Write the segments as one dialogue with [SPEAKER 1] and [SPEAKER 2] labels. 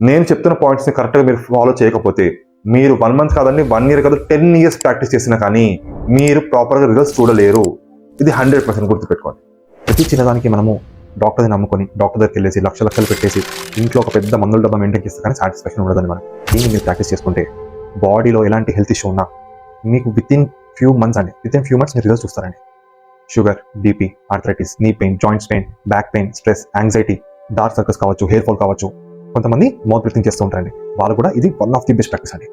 [SPEAKER 1] నేను చెప్తున్న పాయింట్స్ని కరెక్ట్గా మీరు ఫాలో చేయకపోతే మీరు వన్ మంత్ కాదండి వన్ ఇయర్ కాదు టెన్ ఇయర్స్ ప్రాక్టీస్ చేసినా కానీ మీరు ప్రాపర్గా రిజల్ట్స్ చూడలేరు. ఇది హండ్రెడ్ పర్సెంట్ గుర్తుపెట్టుకోండి. ప్రతి చిన్నదానికి మనము డాక్టర్ని నమ్ముకొని డాక్టర్ దగ్గరికి వెళ్ళేసి లక్ష లక్షలు పెట్టేసి ఇంట్లో ఒక పెద్ద మందుల డబ్బా మెయింటైన్ చేస్తే కానీ సాటిస్ఫాక్షన్ ఉండదని మనం దీన్ని మీరు ప్రాక్టీస్ చేసుకుంటే బాడీలో ఎలాంటి హెల్త్ ఇష్యూ ఉన్నా మీకు విత్ ఇన్ ఫ్యూ మంత్స్ అండి విత్ ఇన్ ఫ్యూ మంత్స్ మీరు రిజల్ట్స్ చూస్తారండి. Sugar BP arthritis knee pain joints pain back pain stress anxiety dark circles కావచ్చు హెయిర్ ఫాల్ కావచ్చు కొంతమంది మౌత్ బ్రీతింగ్ చేస్తూ ఉంటారండి. వాళ్ళు కూడా ఇది one of the best practice అండి.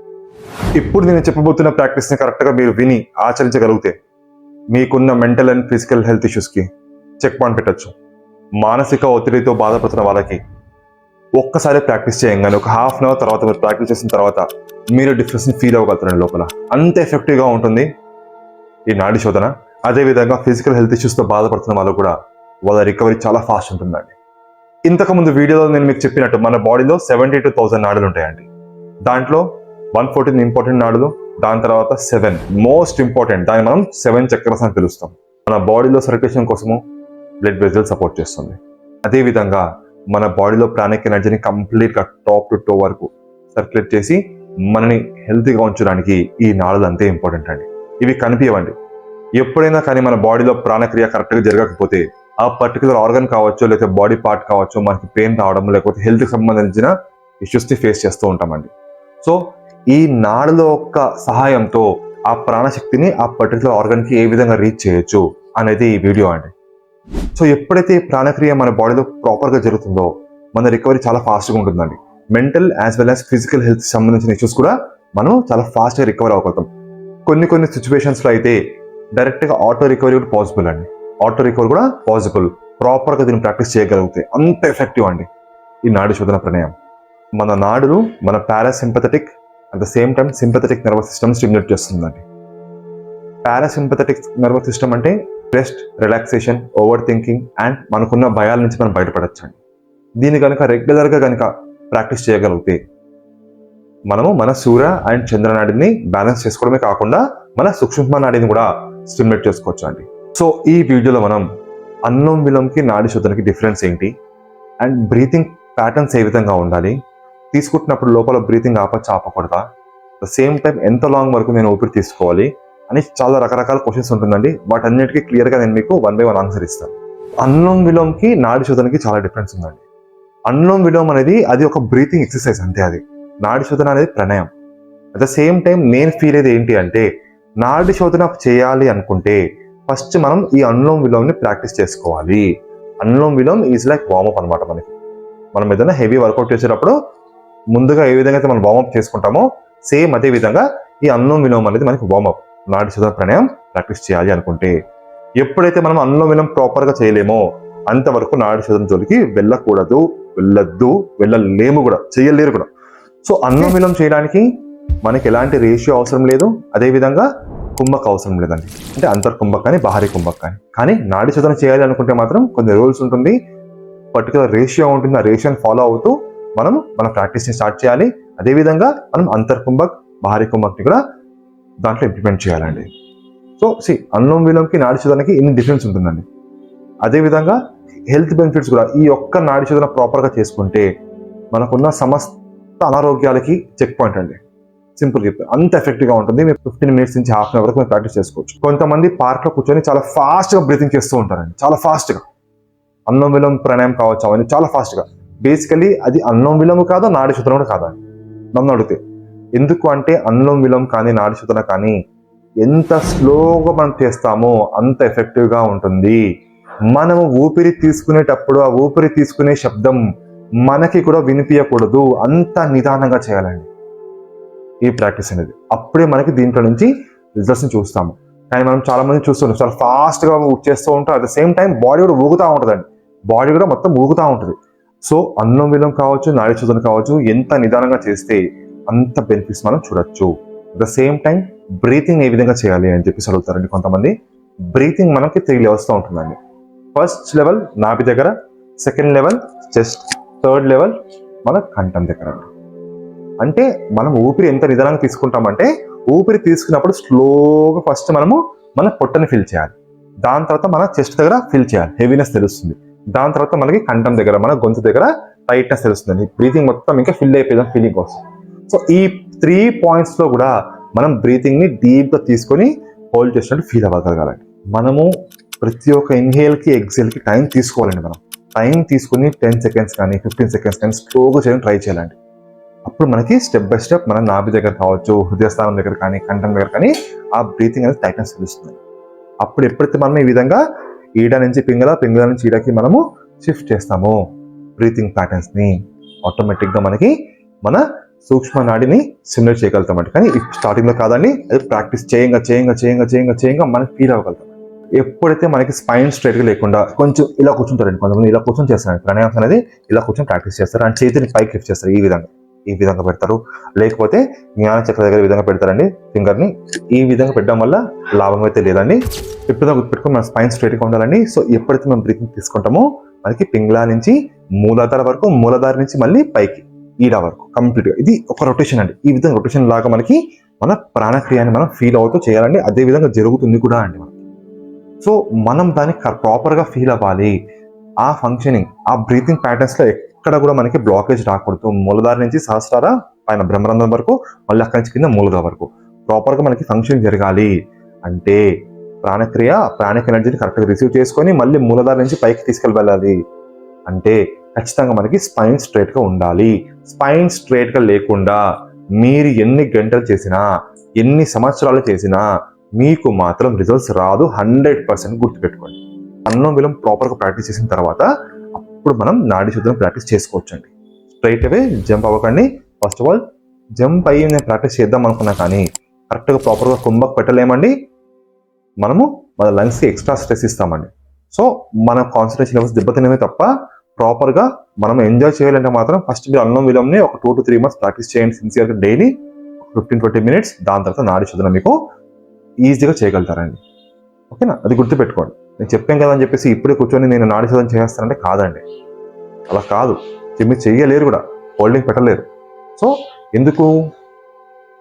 [SPEAKER 1] ఇప్పుడు నేను చెప్పబోతున్న ప్రాక్టీస్ని కరెక్ట్గా మీరు విని ఆచరించగలిగితే మీకున్న మెంటల్ అండ్ ఫిజికల్ హెల్త్ ఇష్యూస్కి చెక్ పాయింట్ పెట్టచ్చు. మానసిక ఒత్తిడితో బాధపడుతున్న వాళ్ళకి ఒక్కసారి ప్రాక్టీస్ చేయంగానే ఒక హాఫ్ అన్ అవర్ తర్వాత మీరు ప్రాక్టీస్ చేసిన తర్వాత మీరు డిఫరెన్స్ని ఫీల్ అవ్వగలుగుతారండి లోపల. అంత ఎఫెక్టివ్గా ఉంటుంది ఈ నాడి శోధన. అదేవిధంగా ఫిజికల్ హెల్త్ ఇష్యూస్తో బాధపడుతున్న వాళ్ళు కూడా వాళ్ళ రికవరీ చాలా ఫాస్ట్ ఉంటుందండి. ఇంతకుముందు వీడియోలో నేను మీకు చెప్పినట్టు మన బాడీలో సెవెంటీ టూ థౌసండ్ నాడులు ఉంటాయండి. దాంట్లో వన్ ఫోర్టీన్ ఇంపార్టెంట్ నాడులు దాని తర్వాత సెవెన్ మోస్ట్ ఇంపార్టెంట్ దాన్ని మనం సెవెన్ చక్రస్ అని పిలుస్తాం. మన బాడీలో సర్క్యులేషన్ కోసము బ్లడ్ వెజల్ సపోర్ట్ చేస్తుంది. అదేవిధంగా మన బాడీలో ప్రాణిక్ ఎనర్జీని కంప్లీట్గా టాప్ టు టో వరకు సర్క్యులేట్ చేసి మనని హెల్తీగా ఉంచడానికి ఈ నాడులు అంతే ఇంపార్టెంట్ అండి. ఇవి కనిపించవండి ఎప్పుడైనా కానీ మన బాడీలో ప్రాణక్రియ కరెక్ట్గా జరగకపోతే ఆ పర్టికులర్ ఆర్గన్ కావచ్చు లేకపోతే బాడీ పార్ట్ కావచ్చు మనకి పెయిన్ రావడం లేకపోతే హెల్త్కి సంబంధించిన ఇష్యూస్ని ఫేస్ చేస్తూ ఉంటామండి. సో ఈ నాడుల యొక్క సహాయంతో ఆ ప్రాణశక్తిని ఆ పర్టికులర్ ఆర్గన్కి ఏ విధంగా రీచ్ చేయొచ్చు అనేది ఈ వీడియో అండి. సో ఎప్పుడైతే ఈ ప్రాణక్రియ మన బాడీలో ప్రాపర్గా జరుగుతుందో మన రికవరీ చాలా ఫాస్ట్గా ఉంటుందండి. Mental as well as physical health సంబంధించిన ఇష్యూస్ కూడా మనం చాలా ఫాస్ట్గా రికవర్ అవ్వగలుగుతాం. కొన్ని కొన్ని సిచ్యువేషన్స్లో అయితే డైరెక్ట్గా ఆటో రికవరీ కూడా పాసిబుల్ అండి. ఆటో రికవర్ కూడా పాసిబుల్ ప్రాపర్గా దీన్ని ప్రాక్టీస్ చేయగలిగితే అంత ఎఫెక్టివ్ అండి. ఈ నాడు శోధన ప్రణయం. మన నాడులు మన parasympathetic at the same time sympathetic nervous system stimulate చేస్తుందండి. పారాసింపథటిక్ నర్వస్ సిస్టమ్ అంటే rest relaxation over thinking and మనకున్న భయాల నుంచి మనం బయటపడచ్చండి. దీన్ని కనుక రెగ్యులర్గా కనుక ప్రాక్టీస్ చేయగలిగితే మనము మన సూర్య అండ్ చంద్రనాడిని బ్యాలెన్స్ చేసుకోవడమే కాకుండా మన సూక్ష్మ నాడిని కూడా స్టిమ్యులేట్ చేసుకోవచ్చు అండి సో ఈ వీడియోలో మనం అన్నం విలంకి నాడి శోధనకి డిఫరెన్స్ ఏంటి? అండ్ బ్రీతింగ్ ప్యాటర్న్స్ ఏ విధంగా ఉండాలి? తీసుకుంటున్నప్పుడు లోపల బ్రీతింగ్ ఆపచ్చా ఆపకూడదా ద సేమ్ టైం ఎంత లాంగ్ వరకు నేను ఊపిరి తీసుకోవాలి? అని చాలా రకరకాల క్వశ్చన్స్ ఉంటుందండి. వాటన్నిటికీ క్లియర్గా నేను మీకు వన్ బై వన్ ఆన్సర్ ఇస్తాను. అన్నం విలోమ్కి నాడి శోధనకి చాలా డిఫరెన్స్ ఉందండి. అన్నం విలోమ్ అనేది అది ఒక బ్రీతింగ్ ఎక్సర్సైజ్ అంతే అది. నాడి శోధన అనేది ప్రణయం. అట్ ద సేమ్ టైం నేను ఫీల్ అయ్యేది ఏంటి అంటే నాడి శోధన చేయాలి అనుకుంటే ఫస్ట్ మనం ఈ అనులోమ్ విలోమ్ని ప్రాక్టీస్ చేసుకోవాలి. Anulom vilom is like warmup అనమాట మనకి. మనం ఏదైనా హెవీ వర్కౌట్ చేసేటప్పుడు ముందుగా ఏ విధంగా అయితే మనం వార్మప్ చేసుకుంటామో సేమ్ అదే విధంగా ఈ అన్నం విలోమ్ అనేది మనకి వార్మప్ నాడి శోధన ప్రణయం ప్రాక్టీస్ చేయాలి అనుకుంటే. ఎప్పుడైతే మనం అన్నం విలోమ్ ప్రాపర్గా చేయలేమో అంతవరకు నాడి శోధన జోలికి వెళ్ళకూడదు వెళ్ళొద్దు వెళ్ళలేము కూడా చేయలేరు కూడా. సో అన్నం విలోమ్ చేయడానికి మనకి ఎలాంటి రేషియో అవసరం లేదు. అదేవిధంగా కుంభక్ అవసరం లేదండి. అంటే అంతర్ కుంభక్ కానీ బాహరీ కుంభక్ కానీ. కానీ నాడి శోధన చేయాలి అనుకుంటే మాత్రం కొన్ని రూల్స్ ఉంటుంది. పర్టికులర్ రేషియో ఉంటుంది. ఆ రేషియోని ఫాలో అవుతూ మనం మన ప్రాక్టీస్ని స్టార్ట్ చేయాలి. అదేవిధంగా మనం అంతర్ కుంభక్ బాహరీ కుంభక్ని కూడా దాంట్లో ఇంప్లిమెంట్ చేయాలండి. సో సి అన్నం విలంకి నాడి శోధనకి ఇన్ని డిఫరెన్స్ ఉంటుందండి. అదేవిధంగా హెల్త్ బెనిఫిట్స్ కూడా ఈ ఒక్క నాడి శోధన ప్రాపర్గా చేసుకుంటే మనకున్న సమస్త అనారోగ్యాలకి చెక్ పాయింట్ అండి. సింపుల్ చెప్పి అంత ఎఫెక్టివ్గా ఉంటుంది. మీరు ఫిఫ్టీన్ మినిట్స్ నుంచి హాఫ్ అన్ అవర్ వరకు మీరు ప్రాక్టీస్ చేసుకోవచ్చు. కొంతమంది పార్క్లో కూర్చొని చాలా ఫాస్ట్గా బ్రీతింగ్ చేస్తూ ఉంటారండి. చాలా ఫాస్ట్గా అన్నం విలోమ ప్రాణాయం కావచ్చు అవన్నీ చాలా ఫాస్ట్గా బేసికలీ అది అన్నం విలోమ కాదు నాడి శుద్ధం కూడా కాదు నన్ను అడిగితే ఎందుకు అంటే అన్నం విలోమ కానీ నాడి శుద్ధన కానీ ఎంత స్లోగా మనం చేస్తామో అంత ఎఫెక్టివ్గా ఉంటుంది. మనము ఊపిరి తీసుకునేటప్పుడు ఆ ఊపిరి తీసుకునే శబ్దం మనకి కూడా వినిపించకూడదు అంత నిదానంగా చేయాలండి. ఈ ప్రాక్టీస్ అనేది. అప్పుడే మనకి దీంట్లో నుంచి రిజల్ట్స్ని చూస్తాము. కానీ మనం చాలా మంది చూస్తుంటాం. చాలా ఫాస్ట్గా చేస్తూ ఉంటాం. At the same time body కూడా ఊగుతూ ఉంటుందండి. బాడీ కూడా మొత్తం ఊగుతూ ఉంటుంది. సో అన్నం విలం కావచ్చు నాడి శోధన కావచ్చు ఎంత నిదానంగా చేస్తే అంత బెనిఫిట్స్ మనం చూడొచ్చు. At the same time breathing ఏ విధంగా చేయాలి అని చెప్పేసి అడుగుతారండి కొంతమంది. బ్రీతింగ్ మనకి త్రీ లెవెల్స్తో ఉంటుందండి. ఫస్ట్ లెవెల్ నాభి దగ్గర. Second level chest third level మన కంఠం దగ్గర. అంటే మనం ఊపిరి ఎంత నిదానంగా తీసుకుంటామంటే ఊపిరి తీసుకున్నప్పుడు స్లోగా ఫస్ట్ మనము మన పొట్టని ఫిల్ చేయాలి. దాని తర్వాత మన చెస్ట్ దగ్గర ఫిల్ చేయాలి. హెవీనెస్ తెలుస్తుంది. దాని తర్వాత మనకి కంఠం దగ్గర మన గొంతు దగ్గర టైట్నెస్ తెలుస్తుంది. బ్రీతింగ్ మొత్తం ఇంకా ఫిల్ అయిపోయిందని ఫీలింగ్ వస్తుంది. సో ఈ త్రీ పాయింట్స్లో కూడా మనం బ్రీతింగ్ని డీప్గా తీసుకొని హోల్డ్ చేసినట్టు ఫీల్ అవ్వగలగాలండి. మనము ప్రతి ఒక్క ఇన్హేల్కి కి టైం తీసుకోవాలండి మనం. టైం తీసుకుని టెన్ సెకండ్స్ కానీ ఫిఫ్టీన్ సెకండ్స్ కానీ స్లోగా చేయడం ట్రై చేయాలండి. అప్పుడు మనకి స్టెప్ బై స్టెప్ మన నాభి దగ్గర కావచ్చు హృదయస్థానం దగ్గర కానీ కంఠం దగ్గర కానీ ఆ బ్రీతింగ్ అనేది టైట్నెస్ తెలుస్తుంది. అప్పుడు ఎప్పుడైతే మనం ఈ విధంగా ఈడ నుంచి పింగళ పింగళ నుంచి ఈడకి మనము షిఫ్ట్ చేస్తాము బ్రీతింగ్ ప్యాటర్న్స్ని ఆటోమేటిక్గా మనకి మన సూక్ష్మ నాడిని సిమ్యులేట్ చేయగలుగుతామండి కానీ స్టార్టింగ్లో కాదండి అది ప్రాక్టీస్ చేయంగా చేయంగా చేయంగా చేయంగా చేయంగా మనకి ఫీల్ అవ్వగలుగుతాం. ఎప్పుడైతే మనకి స్పైన్ స్ట్రైట్గా లేకుండా కొంచెం ఇలా కూర్చుంటారండి కొంతమంది ఇలా కూర్చొని చేస్తారు ప్రాణాయామం అనేది ఇలా కూర్చొని ప్రాక్టీస్ చేస్తారు. అండ్ చేతిని పైకి లిఫ్ట్ చేస్తారు ఈ విధంగా. ఈ విధంగా పెడతారు. లేకపోతే జ్ఞాన చక్ర దగ్గర విధంగా పెడతారండి. ఫింగర్ని ఈ విధంగా పెట్టడం వల్ల లాభం అయితే లేదండి. ఎప్పుడైనా గుర్తుపెట్టుకుని మన స్పైన్ స్ట్రైట్గా ఉండాలండి. సో ఎప్పుడైతే మనం బ్రీతింగ్ తీసుకుంటామో మనకి పింగ్లా నుంచి మూలాధార వరకు మూలాధార నుంచి మళ్ళీ పైకి ఈడ వరకు కంప్లీట్గా ఇది ఒక రొటేషన్ అండి. ఈ విధంగా రొటేషన్ లాగా మనకి మన ప్రాణక్రియాన్ని మనం ఫీల్ అవుతూ చేయాలండి. అదే విధంగా జరుగుతుంది కూడా అండి మనకి. సో మనం దాన్ని ప్రాపర్గా ఫీల్ అవ్వాలి. ఆ ఫంక్షనింగ్ ఆ బ్రీతింగ్ ప్యాటర్న్స్లో ఎక్కడ కూడా మనకి బ్లాకేజ్ రాకూడదు. మూలధార నుంచి సహస్రార పైన బ్రహ్మరంధ్రం వరకు మళ్ళీ అక్కడి నుంచి కింద మూలధ వరకు. ప్రాపర్గా మనకి ఫంక్షన్ జరగాలి. అంటే ప్రాణక్రియ ప్రాణిక ఎనర్జీని కరెక్ట్గా రిసీవ్ చేసుకొని మళ్ళీ మూలధార నుంచి పైకి తీసుకెళ్ళి వెళ్ళాలి అంటే ఖచ్చితంగా మనకి స్పైన్ స్ట్రైట్గా ఉండాలి. స్పైన్ స్ట్రైట్గా లేకుండా మీరు ఎన్ని గంటలు చేసినా ఎన్ని సంవత్సరాలు చేసినా మీకు మాత్రం రిజల్ట్స్ రాదు. హండ్రెడ్ పర్సెంట్ గుర్తుపెట్టుకోండి. అన్నం విలం ప్రాపర్గా ప్రాక్టీస్ చేసిన తర్వాత ఇప్పుడు మనం నాడి శుద్ధం ప్రాక్టీస్ చేసుకోవచ్చండి. స్ట్రైట్ అవే జంప్ అవ్వకండి. ఫస్ట్ ఆఫ్ ఆల్ జంప్ అయ్యి నేను ప్రాక్టీస్ చేద్దాం అనుకున్నా కానీ కరెక్ట్గా ప్రాపర్గా కుంభకు పెట్టలేమండి. మనము మన లంగ్స్కి ఎక్స్ట్రా స్ట్రెస్ ఇస్తామండి. సో మన కాన్సన్ట్రేషన్ లెవెల్స్ దెబ్బతినమే తప్ప ప్రాపర్గా మనం ఎంజాయ్ చేయాలంటే మాత్రం ఫస్ట్ మీరు అన్నం విలంని ఒక two to three months practice చేయండి సిన్సియర్గా డైలీ. ఫిఫ్టీన్ ట్వంటీ మినిట్స్ దాని తర్వాత నాడి శుద్ధన మీకు ఈజీగా చేయగలుగుతారండి. ఓకేనా? అది గుర్తుపెట్టుకోండి. నేను చెప్పాను కదా అని చెప్పేసి ఇప్పుడే కూర్చొని నేను నాడి శోధన చేస్తానంటే కాదండి. అలా కాదు. మీరు చెయ్యలేరు కూడా. హోల్డింగ్ పెట్టలేరు. సో ఎందుకు?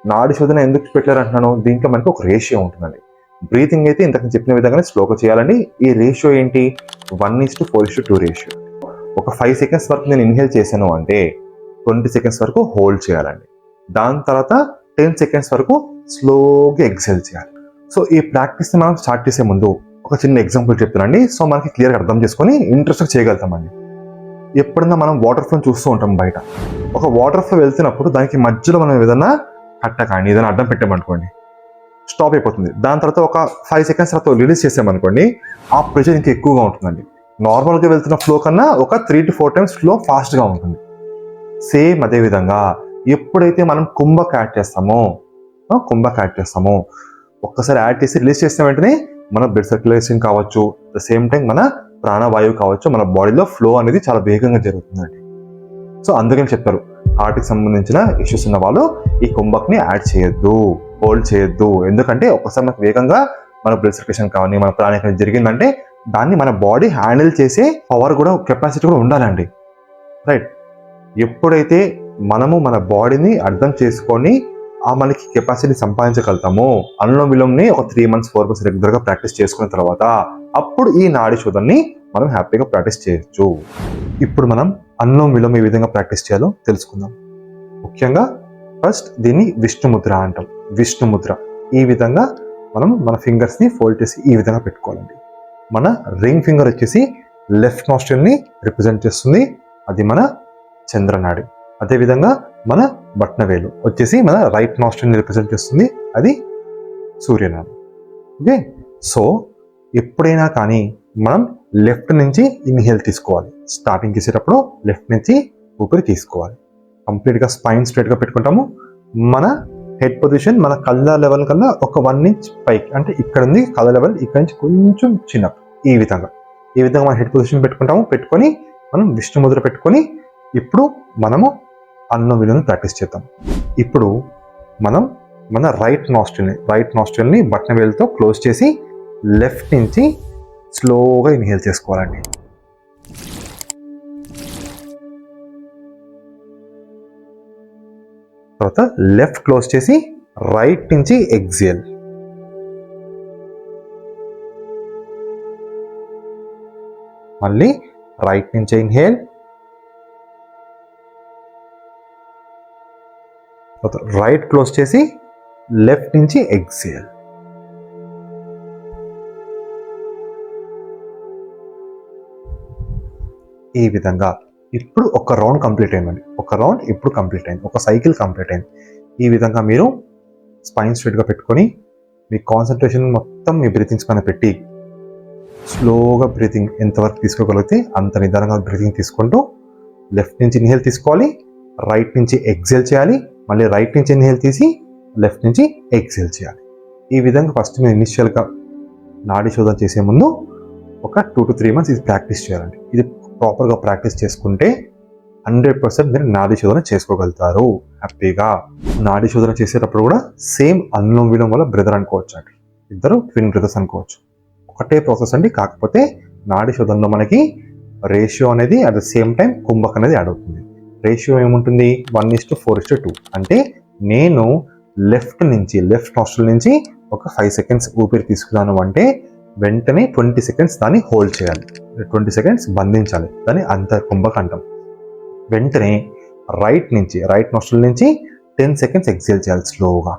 [SPEAKER 1] నాడి శోధన ఎందుకు పెట్టలేరు అంటున్నాను? దీంట్లో మనకి ఒక రేషియో ఉంటుందండి. బ్రీతింగ్ అయితే ఇంతకు చెప్పిన విధంగానే స్లోగా చేయాలండి. ఈ రేషియో ఏంటి? One is to four is to two ratio. ఒక ఫైవ్ సెకండ్స్ వరకు నేను ఇన్హేల్ చేశాను అంటే ట్వంటీ సెకండ్స్ వరకు హోల్డ్ చేయాలండి. దాని తర్వాత టెన్ సెకండ్స్ వరకు స్లోగా ఎక్సెల్ చేయాలి. సో ఈ ప్రాక్టీస్ని మనం స్టార్ట్ చేసే ముందు ఒక చిన్న ఎగ్జాంపుల్ చెప్తానండి. సో మనకి క్లియర్గా అర్థం చేసుకొని ఇంట్రెస్ట్ చేయగలుగుతామండి. ఎప్పుడన్నా మనం వాటర్ ఫ్లో చూస్తూ ఉంటాం బయట. ఒక వాటర్ ఫ్లో వెళ్తున్నప్పుడు దానికి మధ్యలో మనం ఏదైనా కట్ట కానీ ఏదైనా అడ్డం పెట్టామనుకోండి. స్టాప్ అయిపోతుంది. దాని తర్వాత ఒక ఫైవ్ సెకండ్స్ తర్వాత రిలీజ్ చేసామనుకోండి ఆ ప్రెషర్ ఇంకా ఎక్కువగా ఉంటుందండి. నార్మల్గా వెళ్తున్న ఫ్లో కన్నా ఒక three to four times flow ఫాస్ట్గా ఉంటుంది. సేమ్ అదే విధంగా ఎప్పుడైతే మనం కుంభక్ యాడ్ చేస్తామో కుంభ కుంభక్ యాడ్ చేస్తామో ఒక్కసారి యాడ్ చేసి రిలీజ్ చేసిన వెంటనే మన బ్లడ్ సర్క్యులేషన్ కావచ్చు ద సేమ్ టైం మన ప్రాణవాయువు కావచ్చు మన బాడీలో ఫ్లో అనేది చాలా వేగంగా జరుగుతుందండి. సో అందుకని చెప్పారు. హార్ట్కి సంబంధించిన ఇష్యూస్ ఉన్న వాళ్ళు ఈ కుంభక్ని యాడ్ చేయొద్దు హోల్డ్ చేయొద్దు. ఎందుకంటే ఒక్కసారి మనకు వేగంగా మన బ్లడ్ సర్క్యులేషన్ కానీ మన ప్రాణిక జరిగిందంటే దాన్ని మన బాడీ హ్యాండిల్ చేసే పవర్ కూడా కెపాసిటీ కూడా ఉండాలండి. రైట్ ఎప్పుడైతే మనము మన బాడీని అర్థం చేసుకొని ఆ మనకి కెపాసిటీ సంపాదించగలుగుతామో అనులోమ విలోమ్ని ఒక త్రీ మంత్స్ ఫోర్ మంత్స్ రెగ్యులర్గా ప్రాక్టీస్ చేసుకున్న తర్వాత అప్పుడు ఈ నాడి శోధనని మనం హ్యాపీగా ప్రాక్టీస్ చేయొచ్చు. ఇప్పుడు మనం అనులోమ విలోమ ఏ విధంగా ప్రాక్టీస్ చేయాలో తెలుసుకుందాం. ముఖ్యంగా ఫస్ట్ దీన్ని విష్ణుముద్ర అంటాం. విష్ణుముద్ర ఈ విధంగా మనం మన ఫింగర్స్ని ఫోల్డ్ చేసి ఈ విధంగా పెట్టుకోవాలండి. మన రింగ్ ఫింగర్ వచ్చేసి లెఫ్ట్ నాస్ట్రిల్ని రిప్రజెంట్ చేస్తుంది. అది మన చంద్రనాడి. అదేవిధంగా మన బట్నవేలు వచ్చేసి మన రైట్ నాస్ట్రిల్ని రిప్రజెంట్ చేస్తుంది. అది సూర్యనాడి ఓకే సో ఎప్పుడైనా కానీ మనం లెఫ్ట్ నుంచి ఇన్హేల్ తీసుకోవాలి. స్టార్టింగ్ చేసేటప్పుడు లెఫ్ట్ నుంచి ఊపిరి తీసుకోవాలి. కంప్లీట్గా స్పైన్ స్ట్రైట్గా పెట్టుకుంటాము. మన హెడ్ పొజిషన్ మన కళ్ళ లెవెల్ కన్నా ఒక వన్ ఇంచ్ పైకి అంటే ఇక్కడ ఉంది కళ్ళ లెవెల్ ఇక్కడ నుంచి కొంచెం చిన్న ఈ విధంగా. ఈ విధంగా మన హెడ్ పొజిషన్ పెట్టుకుంటాము. పెట్టుకొని మనం విష్ణు ముద్ర పెట్టుకొని ఇప్పుడు మనము అన్నం విలువను ప్రాక్టీస్ చేద్దాం. ఇప్పుడు మనం మన రైట్ నాస్ట్రిల్ని రైట్ నాస్ట్రిల్ని బట్న వేలుతో క్లోజ్ చేసి లెఫ్ట్ నుంచి స్లోగా ఇన్హేల్ చేసుకోవాలండి. తర్వాత లెఫ్ట్ క్లోజ్ చేసి రైట్ నుంచి ఎగ్జేల్ మళ్ళీ రైట్ నుంచి ఇన్హేల్ రైట్ క్లోజ్ చేసి లెఫ్ట్ నుంచి ఎగ్జేల్ ఈ విధంగా ఇప్పుడు ఒక రౌండ్ కంప్లీట్ అయిందండి. ఒక రౌండ్ ఇప్పుడు కంప్లీట్ అయింది. ఒక సైకిల్ కంప్లీట్ అయింది. ఈ విధంగా మీరు స్పైన్ స్ట్రైట్గా పెట్టుకొని మీ కాన్సన్ట్రేషన్ మొత్తం మీ బ్రీతింగ్స్ పైన పెట్టి స్లోగా బ్రీతింగ్ ఎంతవరకు తీసుకోగలిగితే అంత నిదానంగా బ్రీతింగ్ తీసుకుంటూ లెఫ్ట్ నుంచి ఇన్హేల్ తీసుకోవాలి. రైట్ నుంచి ఎగ్జేల్ చేయాలి. మళ్ళీ రైట్ నుంచి ఇన్హేల్ తీసి లెఫ్ట్ నుంచి ఎక్సెల్ చేయాలి. ఈ విధంగా ఫస్ట్ మీరు ఇనిషియల్గా నాడీ శోధన చేసే ముందు ఒక టూ టు త్రీ మంత్స్ ఇది ప్రాక్టీస్ చేయాలండి. ఇది ప్రాపర్గా ప్రాక్టీస్ చేసుకుంటే హండ్రెడ్ పర్సెంట్ మీరు నాడీ శోధన చేసుకోగలుగుతారు. హ్యాపీగా. నాడీ శోధన చేసేటప్పుడు కూడా సేమ్ అనులోమ విలోమ వల్ల బ్రదర్ అనుకోవచ్చు అండి. ఇద్దరు ట్విన్ బ్రదర్స్ అనుకోవచ్చు. ఒకటే ప్రాసెస్ అండి. కాకపోతే నాడీ శోధనలో మనకి రేషియో అనేది at the same time kumbhak అనేది యాడ్ అవుతుంది. రేషియో ఏముంటుంది? One is to four is to two అంటే నేను లెఫ్ట్ నుంచి లెఫ్ట్ హాస్టల్ నుంచి ఒక ఫైవ్ సెకండ్స్ ఊపిరి తీసుకున్నాను అంటే వెంటనే ట్వంటీ సెకండ్స్ దాన్ని హోల్డ్ చేయాలి. ట్వంటీ సెకండ్స్ బంధించాలి. దాన్ని అంతర్ కుంభక్ అంటాం వెంటనే రైట్ నుంచి రైట్ నోస్టల్ నుంచి టెన్ సెకండ్స్ ఎక్సేల్ చేయాలి స్లోగా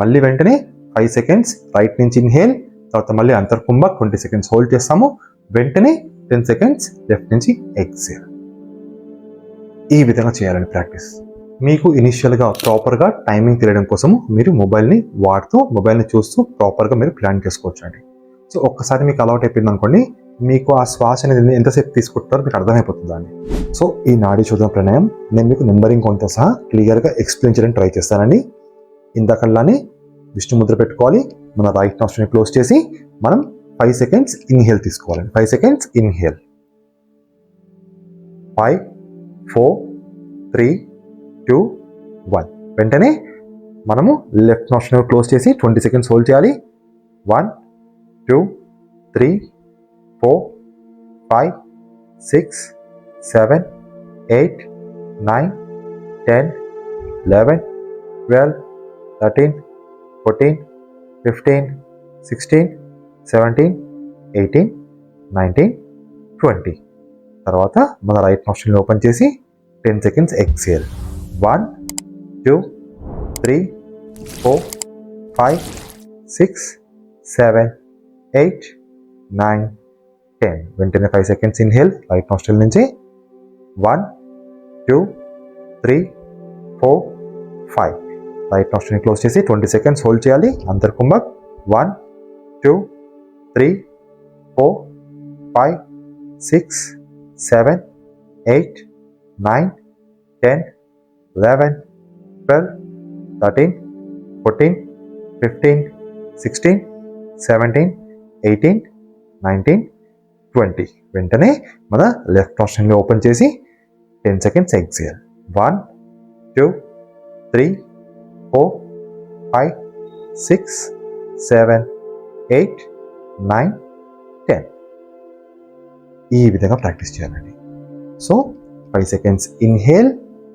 [SPEAKER 1] మళ్ళీ వెంటనే ఫైవ్ సెకండ్స్ రైట్ నుంచి ఇన్హేల్ తర్వాత మళ్ళీ అంతర్కుంభ ట్వంటీ సెకండ్స్ హోల్డ్ చేస్తాము. వెంటనే టెన్ సెకండ్స్ లెఫ్ట్ నుంచి ఎక్సేల్ ఈ విధంగా చేయాలండి ప్రాక్టీస్. మీకు ఇనిషియల్గా ప్రాపర్గా టైమింగ్ తెలియడం కోసము మీరు మొబైల్ని వాడుతూ మొబైల్ని చూస్తూ ప్రాపర్గా మీరు ప్లాన్ చేసుకోవచ్చు అండి సో ఒక్కసారి మీకు అలవాటు అయిపోయింది అనుకోండి మీకు ఆ శ్వాస అనేది ఎంతసేపు తీసుకుంటారో మీకు అర్థమైపోతుందండి. సో ఈ నాడీ శోధన ప్రణయం నేను మీకు నెంబరింగ్ కొంత సహా క్లియర్గా ఎక్స్ప్లెయిన్ చేయడానికి ట్రై చేస్తానండి. ఇందాకల్లానే విష్ణు ముద్ర పెట్టుకోవాలి మన రైట్ నాస్ట్ని క్లోజ్ చేసి మనం ఫైవ్ సెకండ్స్ ఇన్హేల్ తీసుకోవాలండి. Five seconds inhale five four three two one. వెంటనే మనము లెఫ్ట్ నోషన్ క్లోజ్ చేసి ట్వంటీ సెకండ్స్ హోల్డ్ చేయాలి. One two three four five six seven eight nine ten eleven twelve thirteen fourteen fifteen sixteen seventeen eighteen nineteen twenty. తర్వాత మన right నాస్ట్రిల్ని open చేసి ten seconds exhale one two three four five six seven eight nine ten వెంటనే five seconds inhale right nostril నుంచి one two three four five right నాస్టల్ని close చేసి twenty seconds hold చేయాలి. అంతర్కుంభక్ one two three four five six seven eight nine ten eleven twelve thirteen fourteen fifteen sixteen seventeen eighteen nineteen twenty వెంటనే మన left ఆప్షన్ని open చేసి ten seconds exhale one two three four five six seven eight nine ఈ విధంగా practice చేయాలండి. So five seconds inhale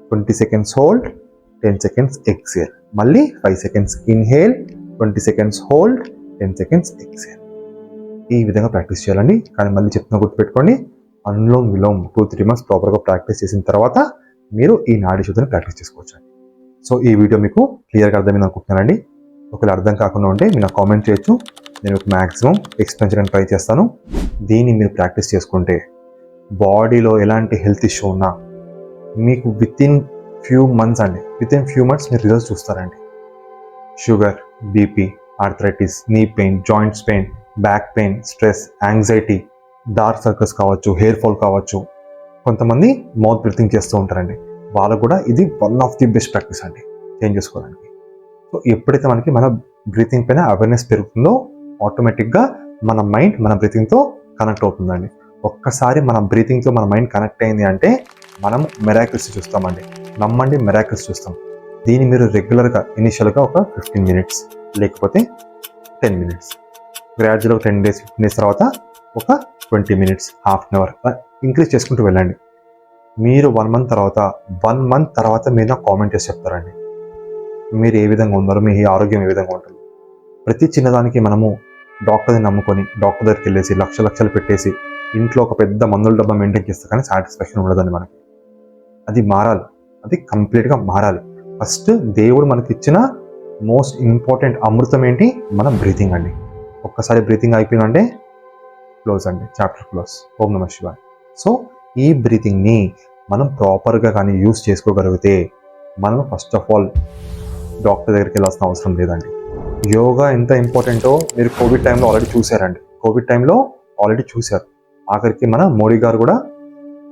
[SPEAKER 1] twenty seconds hold ten seconds exhale మళ్ళీ five seconds inhale twenty seconds hold ten seconds exhale ఈ విధంగా practice చేయాలండి. కానీ మళ్ళీ చెప్తున్నా గుర్తుపెట్టుకోండి. Anulom Vilom two three months ప్రాపర్గా ప్రాక్టీస్ చేసిన తర్వాత మీరు ఈ నాడి శుద్ధిని ప్రాక్టీస్ చేసుకోవచ్చు సో ఈ వీడియో మీకు క్లియర్గా అర్థమైంది అనుకుంటున్నానండి. ఒకవేళ అర్థం కాకుండా ఉంటే మీరు నాకు కామెంట్ చేయొచ్చు. నేను ఒక మ్యాక్సిమం ఎక్స్ప్లెయిన్ చేయడానికి ట్రై చేస్తాను. దీన్ని మీరు ప్రాక్టీస్ చేసుకుంటే బాడీలో ఎలాంటి హెల్త్ ఇష్యూ ఉన్నా మీకు విత్ ఇన్ ఫ్యూ మంత్స్ అండి. విత్ ఇన్ ఫ్యూ మంత్స్ మీరు రిజల్ట్స్ చూస్తారండి. Sugar BP arthritis knee pain joints pain back pain stress anxiety dark circles కావచ్చు హెయిర్ ఫాల్ కావచ్చు కొంతమంది మౌత్ బ్రీతింగ్ చేస్తూ ఉంటారండి. వాళ్ళకు కూడా ఇది one of the best practice అండి. చేంజ్ చేసుకోవడానికి? సో ఎప్పుడైతే మనకి మన బ్రీతింగ్ పైన అవేర్నెస్ పెరుగుతుందో ఆటోమేటిక్గా మన మైండ్ మన బ్రీతింగ్తో కనెక్ట్ అవుతుందండి. ఒక్కసారి మన బ్రీతింగ్తో మన మైండ్ కనెక్ట్ అయింది అంటే మనం మెరాకిల్స్ చూస్తామండి. నమ్మండి మెరాకిల్స్ చూస్తాం. దీన్ని మీరు రెగ్యులర్గా ఇనిషియల్గా ఒక ఫిఫ్టీన్ మినిట్స్ లేకపోతే టెన్ మినిట్స్ గ్రాడ్యువల్గా టెన్ డేస్ ఫిఫ్టీన్ డేస్ తర్వాత ఒక twenty minutes half an hour increase చేసుకుంటూ వెళ్ళండి. మీరు వన్ మంత్ తర్వాత వన్ మంత్ తర్వాత మీరు నాకు కామెంట్ చేసి చెప్తారండి. మీరు ఏ విధంగా ఉన్నారు మీ ఆరోగ్యం ఏ విధంగా ఉంటుంది. ప్రతి చిన్నదానికి మనము డాక్టర్ని నమ్ముకొని డాక్టర్ దగ్గరికి వెళ్ళేసి లక్ష లక్షలు పెట్టేసి ఇంట్లో ఒక పెద్ద మందుల డబ్బా మెయింటైన్ చేస్తే కానీ సాటిస్ఫాక్షన్ ఉండదండి మనకి. అది మారాలి. అది కంప్లీట్గా మారాలి. ఫస్ట్ దేవుడు మనకి ఇచ్చిన మోస్ట్ ఇంపార్టెంట్ అమృతం ఏంటి? మన బ్రీతింగ్ అండి. ఒక్కసారి బ్రీతింగ్ అయిపోయిందంటే క్లోజ్ అండి. చాప్టర్ క్లోజ్ ఓం నమ శివాయ్. సో ఈ బ్రీతింగ్ని మనం ప్రాపర్గా కానీ యూస్ చేసుకోగలిగితే మనం ఫస్ట్ ఆఫ్ ఆల్ డాక్టర్ దగ్గరికి వెళ్ళాల్సిన అవసరం లేదండి. యోగా ఎంత ఇంపార్టెంటో మీరు కోవిడ్ టైంలో ఆల్రెడీ చూసారండి కోవిడ్ టైంలో ఆల్రెడీ చూశారు. ఆఖరికి మన మోడీ గారు కూడా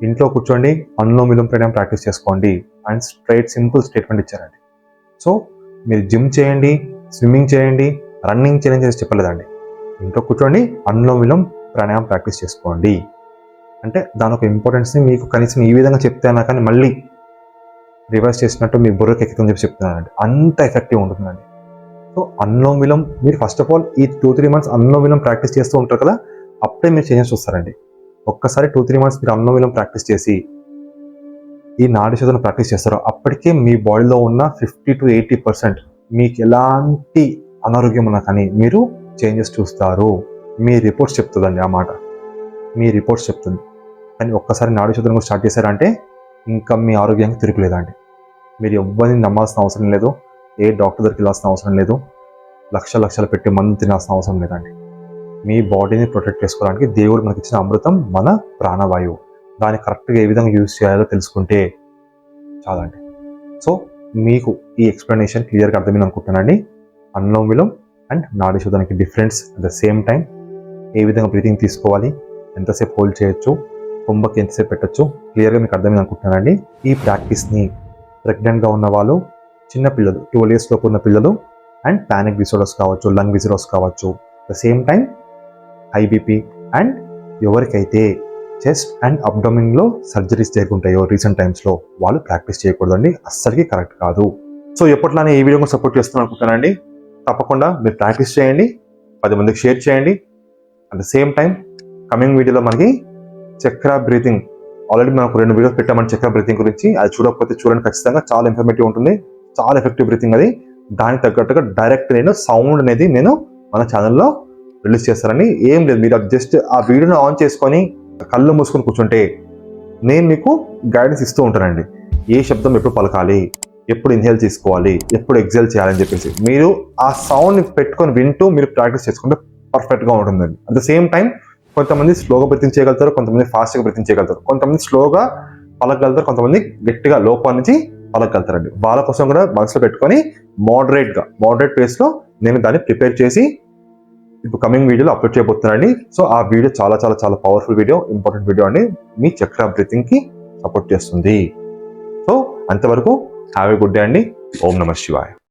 [SPEAKER 1] ఇంట్లో కూర్చోండి అనులోమ మిలం ప్రాణాయామం ప్రాక్టీస్ చేసుకోండి అండ్ స్ట్రైట్ సింపుల్ స్టేట్మెంట్ ఇచ్చారండి. సో మీరు జిమ్ చేయండి స్విమ్మింగ్ చేయండి రన్నింగ్ చేయండి చేసి చెప్పలేదండి. ఇంట్లో కూర్చోండి అన్లో విలోమ ప్రాణాయామం ప్రాక్టీస్ చేసుకోండి. అంటే దాని ఒక ఇంపార్టెన్స్ని మీకు కనీసం ఈ విధంగా చెప్తానా కానీ మళ్ళీ రివర్స్ చేసినట్టు మీ బుర్రకి ఎక్కుతుందని చెప్పి చెప్తున్నానండి అంత ఎఫెక్టివ్ ఉంటుందండి. సో అన్లోమ్ విలం మీరు ఫస్ట్ ఆఫ్ ఆల్ ఈ two three months anulom vilom practice చేస్తూ ఉంటారు కదా అప్పుడే మీరు చేంజెస్ చూస్తారండి. ఒక్కసారి టూ త్రీ మంత్స్ మీరు అన్లోమ్ విలం ప్రాక్టీస్ చేసి ఈ నాడి శోధన ప్రాక్టీస్ చేస్తారో అప్పటికే మీ బాడీలో ఉన్న ఫిఫ్టీ టు ఎయిటీ పర్సెంట్ మీకు ఎలాంటి అనారోగ్యం ఉన్నా కానీ మీరు చేంజెస్ చూస్తారు. మీ రిపోర్ట్స్ చెప్తుందండి ఆ మాట. మీ రిపోర్ట్స్ చెప్తుంది. కానీ ఒక్కసారి నాడి శోధన కూడా స్టార్ట్ చేశారంటే ఇంకా మీ ఆరోగ్యానికి తిరుగులేదండి మీరు ఎవ్వరిని నమ్మాల్సిన అవసరం లేదు. ఏ డాక్టర్ దగ్గరికి వెళ్ళాల్సిన అవసరం లేదు. లక్ష లక్షలు పెట్టి మందు తినాల్సిన అవసరం లేదండి. మీ బాడీని ప్రొటెక్ట్ చేసుకోవడానికి దేవుడు మనకి ఇచ్చిన అమృతం మన ప్రాణవాయువు. దాన్ని కరెక్ట్గా ఏ విధంగా యూజ్ చేయాలో తెలుసుకుంటే చాలండి. సో మీకు ఈ ఎక్స్ప్లెనేషన్ క్లియర్గా అర్థమైంది అనుకుంటున్నానండి. అన్నం విలోమ్ అండ్ నాడీ శోధనకి difference at the same time ఏ విధంగా బ్రీతింగ్ తీసుకోవాలి ఎంతసేపు హోల్డ్ చేయొచ్చు కుంభకి ఎంతసేపు పెట్టచ్చు క్లియర్గా మీకు అర్థమైంది అనుకుంటున్నానండి. ఈ ప్రాక్టీస్ని ప్రెగ్నెంట్గా ఉన్న వాళ్ళు చిన్న పిల్లలు ట్వెల్వ్ ఇయర్స్ లోపు ఉన్న పిల్లలు అండ్ పానిక్ డిసార్డర్స్ కావచ్చు లంగ్ డిసార్డర్స్ కావచ్చు the same time IBP and ఎవరికైతే చెస్ట్ అండ్ అబ్డోమిన్లో సర్జరీస్ జరుగుంటాయో రీసెంట్ టైమ్స్లో వాళ్ళు ప్రాక్టీస్ చేయకూడదండి అస్సలకి కరెక్ట్ కాదు. సో ఎప్పట్లానే ఈ వీడియో సపోర్ట్ చేస్తున్నాను అనుకుంటానండి తప్పకుండా మీరు ప్రాక్టీస్ చేయండి పది మందికి షేర్ చేయండి. At the same time coming వీడియోలో మనకి చక్ర బ్రీతింగ్ ఆల్రెడీ మనకు రెండు వీడియోస్ పెట్టామని చక్ర బ్రీతింగ్ గురించి అది చూడకపోతే చూడండి ఖచ్చితంగా చాలా ఇన్ఫర్మేటివ్ ఉంటుంది. చాలా ఎఫెక్టివ్ బ్రీతింగ్ అది. దానికి తగ్గట్టుగా డైరెక్ట్ నేను సౌండ్ అనేది నేను మన ఛానల్లో రిలీజ్ చేస్తానని ఏం లేదు మీరు జస్ట్ ఆ వీడియోని ఆన్ చేసుకొని కళ్ళు మూసుకొని కూర్చుంటే నేను మీకు గైడెన్స్ ఇస్తూ ఉంటానండి. ఏ శబ్దం ఎప్పుడు పలకాలి ఎప్పుడు ఇన్హేల్ తీసుకోవాలి ఎప్పుడు ఎగ్జేల్ చేయాలని చెప్పేసి. మీరు ఆ సౌండ్ని పెట్టుకొని వింటూ మీరు ప్రాక్టీస్ చేసుకుంటే పర్ఫెక్ట్గా ఉంటుందండి. అట్ ద సేమ్ టైం కొంతమంది స్లోగా బ్రీతింగ్ చేయగలుగుతారు కొంతమంది ఫాస్ట్గా బ్రీతింగ్ చేయగలుగుతారు. కొంతమంది స్లోగా పలకగలుగుతారు కొంతమంది గట్టిగా లోపల నుంచి పలకగలుగుతారండి వాళ్ళ కోసం కూడా మనసులో పెట్టుకొని మోడరేట్గా మోడరేట్ పేస్లో నేను దాన్ని ప్రిపేర్ చేసి ఇప్పుడు కమింగ్ వీడియోలో అప్లోడ్ చేయబోతున్నానండి. సో ఆ వీడియో చాలా చాలా చాలా పవర్ఫుల్ వీడియో ఇంపార్టెంట్ వీడియో అండి. మీ చక్ర బ్రీతింగ్కి సపోర్ట్ చేస్తుంది. సో అంతవరకు హ్యావ్ ఏ గుడ్ డే అండి. ఓం నమ శివాయ.